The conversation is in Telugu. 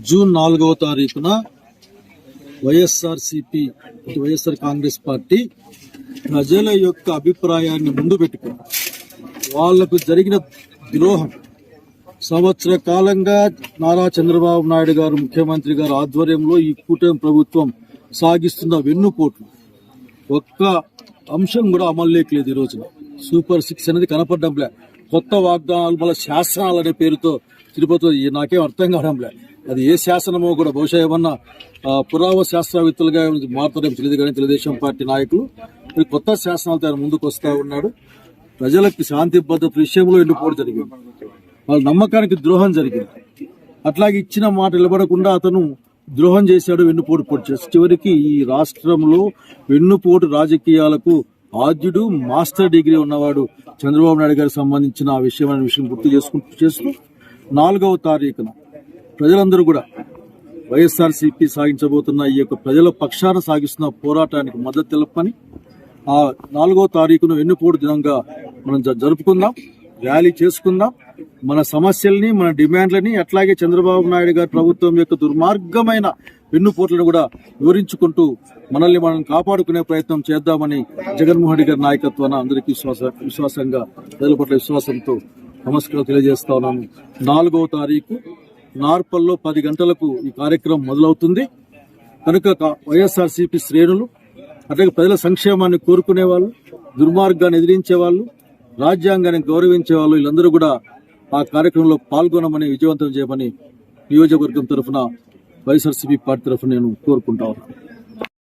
జూన్ నాలుగవ తారీఖున YSR CP YSR Congress party ప్రజల యొక్క అభిప్రాయాన్ని ముందు పెట్టుకుని వాళ్ళకు జరిగిన ద్రోహం. సంవత్సర కాలంగా నారా చంద్రబాబు నాయుడు గారు ముఖ్యమంత్రి గారు ఆధ్వర్యంలో ఈ కూటమి ప్రభుత్వం సాగిస్తున్న వెన్నుపోట్లు. ఒక్క అంశం కూడా అమల్లోకి లేదు ఈ రోజున. సూపర్ సిక్స్ అనేది కనపడడంలే. కొత్త వాగ్దానాలు మళ్ళీ శాసనాలు అనే పేరుతో తిరుపతి ఈ నాకేం అర్థం కావడంలే. అది ఏ శాసనమో కూడా బహుశా ఏమన్నా పురావ శాస్త్రవేత్తలుగా మారుతారేమో తెలియదు కానీ తెలుగుదేశం పార్టీ నాయకులు మరి కొత్త శాసనాలతో ఆయన ముందుకు వస్తూ ఉన్నాడు. ప్రజలకు శాంతి భద్రత విషయంలో ఎండిపోవడం జరిగింది. వాళ్ళ నమ్మకానికి ద్రోహం జరిగింది. అట్లాగే ఇచ్చిన మాట నిలబడకుండా అతను ద్రోహం చేశాడు వెన్నుపోటు పొడి చేసి చివరికి ఈ రాష్ట్రంలో వెన్నుపోటు రాజకీయాలకు ఆద్యుడు మాస్టర్ డిగ్రీ ఉన్నవాడు చంద్రబాబు నాయుడు గారికి సంబంధించిన ఆ విషయం అనే విషయం గుర్తు చేసుకుంటూ చేస్తూ నాలుగవ తారీఖున ప్రజలందరూ కూడా వైఎస్ఆర్సీపీ సాగించబోతున్న ఈ యొక్క ప్రజల పక్షాన సాగిస్తున్న పోరాటానికి మద్దతు తెలపని ఆ నాలుగో తారీఖున వెన్నుపోటు దినంగా మనం జ- జరుపుకుందాం ర్యాలీ చేసుకుందాం. మన సమస్యల్ని మన డిమాండ్లని అట్లాగే చంద్రబాబు నాయుడు గారి ప్రభుత్వం యొక్క దుర్మార్గమైన వెన్నుపోట్లను కూడా వివరించుకుంటూ మనల్ని మనం కాపాడుకునే ప్రయత్నం చేద్దామని జగన్మోహన్ రెడ్డి గారి నాయకత్వాన్ని అందరికీ విశ్వాస విశ్వాసంగా ప్రజల పట్ల విశ్వాసంతో నమస్కారం తెలియజేస్తా ఉన్నాను నాలుగవ తారీఖు నార్పల్లో పది గంటలకు ఈ కార్యక్రమం మొదలవుతుంది. కనుక క- వైఎస్ఆర్సీపీ శ్రేణులు అట్లాగే ప్రజల సంక్షేమాన్ని కోరుకునే వాళ్ళు దుర్మార్గాన్ని ఎదిరించే వాళ్ళు రాజ్యాంగాన్ని గౌరవించే వాళ్ళు వీళ్ళందరూ కూడా ఆ కార్యక్రమంలో పాల్గొనమని విజయవంతం చేయమని నియోజకవర్గం తరఫున వైఎస్ఆర్సీపీ పార్టీ తరఫున నేను కోరుకుంటా ఉన్నాను.